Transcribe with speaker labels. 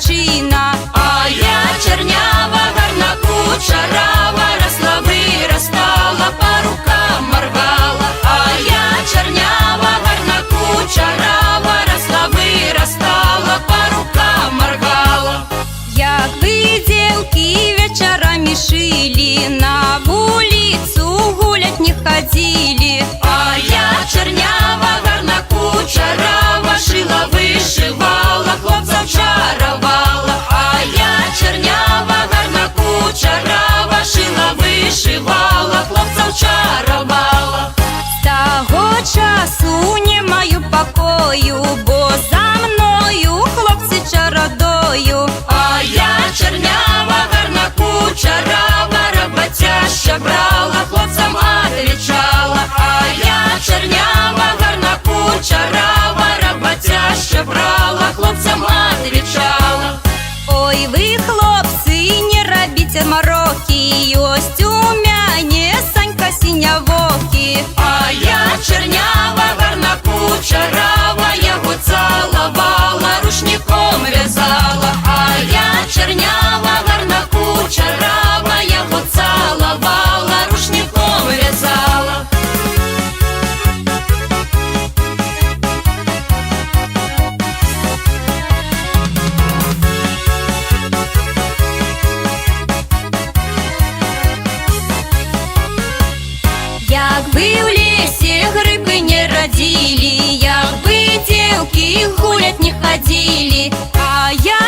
Speaker 1: Latina. бо за мною хлопці чародою, а я чернява, гарна кучера, барабаця ще брала, хлопцям відвічала, а я чернява, гарна кучера, барабаця ще брала, хлопцям відвічала. Ой, ви, хлопці, не робіть мороки, ось у мене Якби в лісі гриби не родили, якби дівки гулять не ходили, а я